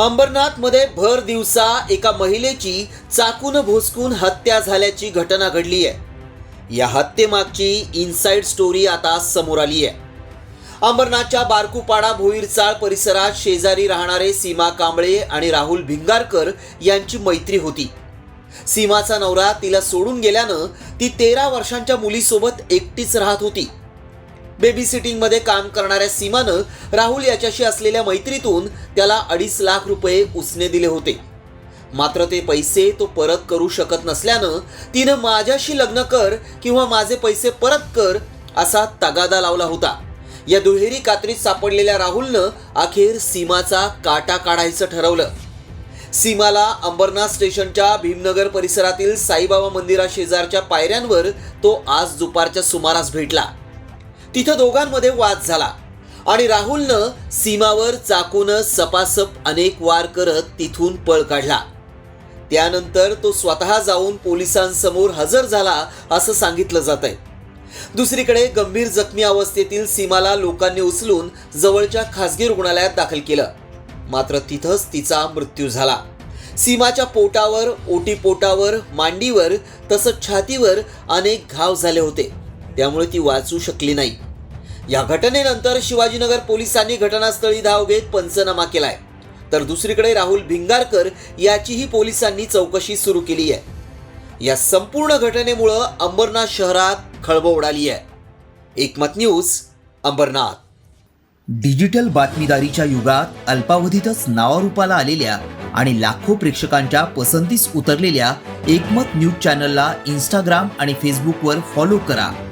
अंबरनाथमध्ये भर दिवसा एका महिलेची चाकून भोसकून हत्या झाल्याची घटना घडली आहे. या हत्येमागची इनसाइड स्टोरी आता समोर आली आहे. अंबरनाथच्या बारकूपाडा भोईरचाळ परिसरात शेजारी राहणारे सीमा कांबळे आणि राहुल भिंगारकर यांची मैत्री होती. सीमाचा नवरा तिला सोडून गेल्यानं ती तेरा वर्षांच्या मुलीसोबत एकटीच राहत होती. बेबी सिटिंगमध्ये काम करणाऱ्या सीमानं राहुल याच्याशी असलेल्या मैत्रीतून त्याला अडीच लाख रुपये उसने दिले होते. मात्र ते पैसे तो परत करू शकत नसल्यानं तिनं माझ्याशी लग्न कर किंवा माझे पैसे परत कर असा तगादा लावला होता. या दुहेरी कात्रीत सापडलेल्या राहुलनं अखेर सीमाचा काटा काढायचं ठरवलं. सीमाला अंबरनाथ स्टेशनच्या भीमनगर परिसरातील साईबाबा मंदिरा शेजारच्या पायऱ्यांवर तो आज दुपारच्या सुमारास भेटला. तिथं दोघांमध्ये वाद झाला. आणि राहुलनं सीमावर चाकूनं सपासप अनेक वार करत तिथून पळ काढला. त्यानंतर तो स्वतः जाऊन पोलिसांसमोर हजर झाला असं सांगितलं जात आहे दुसरीकडे गंभीर जखमी अवस्थेतील सीमाला लोकांनी उचलून जवळच्या खासगी रुग्णालयात दाखल केलं. मात्र तिथंच तिचा मृत्यू झाला. सीमाच्या पोटावर ओटीपोटावर मांडीवर तसंच छातीवर अनेक घाव झाले होते. त्यामुळे ती वाचू शकली नाही. या घटनेनंतर शिवाजीनगर पोलिसांनी घटनास्थळी धाव घेत पंचनामा केलाय. तर दुसरीकडे राहुल भिंगारकर याचीही पोलिसांनी चौकशी सुरू केली आहे. या संपूर्ण घटनेमुळं अंबरनाथ शहरात खळबळ उडाली आहे. एकमत न्यूज अंबरनाथ. डिजिटल बातमीदारीच्या युगात अल्पावधीतच नावारूपाला आलेल्या आणि लाखो प्रेक्षकांच्या पसंतीस उतरलेल्या एकमत न्यूज चॅनलला इंस्टाग्राम आणि फेसबुकवर फॉलो करा.